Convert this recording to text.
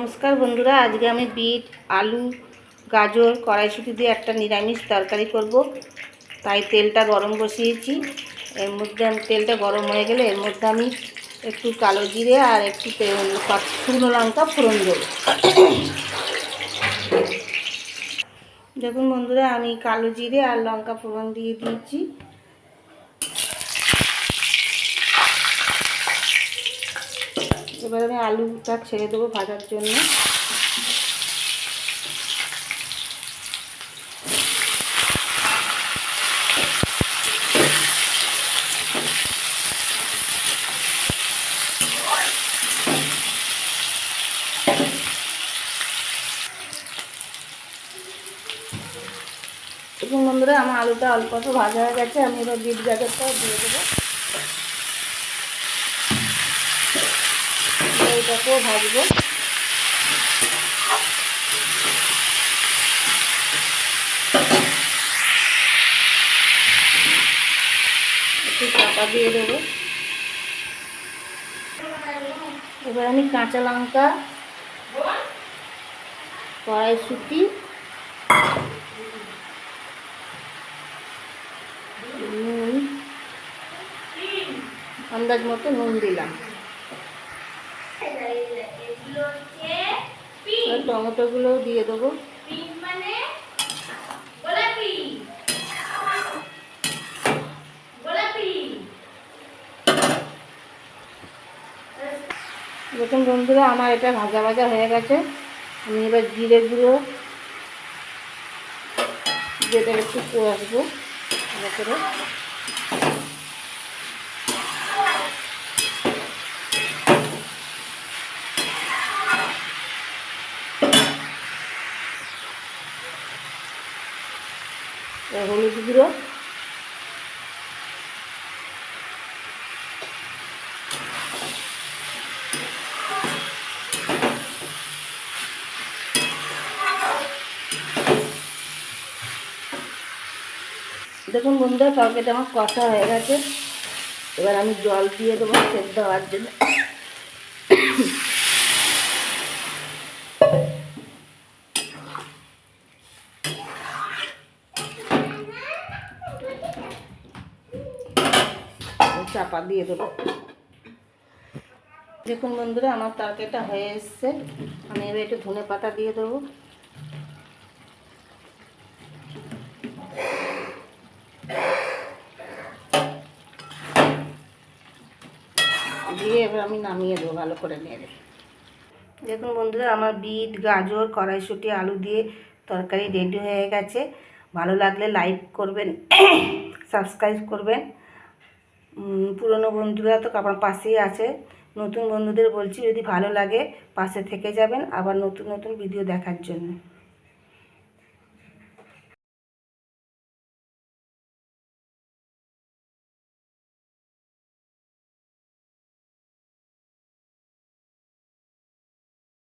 নমস্কার বন্ধুরা, আজকে আমি বিট, আলু, গাজর, কড়াইশুটি দিয়ে একটা নিরামিষ তরকারি করব। তাই তেলটা গরম বসিয়েছি। এর মধ্যে আমি তেলটা গরম হয়ে গেলে এর মধ্যে আমি একটু কালো জিরে আর একটু শুকনো লঙ্কা ফোড়ন দেবো। দেখুন বন্ধুরা, আমি কালো জিরে আর লঙ্কা ফোড়ন দিয়ে দিয়েছি। এবার আমি আলুটা ছেড়ে দেবো ভাজার জন্য। বন্ধুরা, আমার আলুটা অল্প অল্প ভাজা হয়ে গেছে, আমি এবার বিট গাজরটাও দিয়ে দেবো। এটাকেও ভাজবো। একটু চাপা দিয়ে দেবো। এবার আমি কাঁচা লঙ্কা, কড়াইশুটি, নুন, আন্দাজ মতো নুন দিলাম। এবার টমেটোগুলোও দিয়ে দেবো। দেখুন বন্ধুরা আমার এটা ভাজা ভাজা হয়ে গেছে। আমি এবার জিরে গুঁড়ো যেটা একটু করে আসব করে। হলুদ গুঁড়ো। দেখুন বন্ধুরা, তরকারিটা আমার কষা হয়ে গেছে। এবার আমি জল দিয়ে দেবো সেদ্ধ হওয়ার জন্য। চাপা দিয়ে দেবো। দেখুন বন্ধুরা, আমার তরকারিটা হয়ে এসছে। আমি এবার একটু ধনে পাতা দিয়ে দেবো। দিয়ে এবার আমি নামিয়ে দেবো, ভালো করে নেড়ে। দেখুন বন্ধুরা, আমার বিট, গাজর, কড়াইশুঁটি, আলু দিয়ে তরকারি রেডি হয়ে গেছে। ভালো লাগলে লাইক করবেন সাবস্ক্রাইব করবেন। পুরনো বন্ধুরা তো আমার পাশেই আছে। নতুন বন্ধুদের বলছি, যদি ভালো লাগে পাশে থেকে যাবেন, আবার নতুন নতুন ভিডিও দেখার জন্য।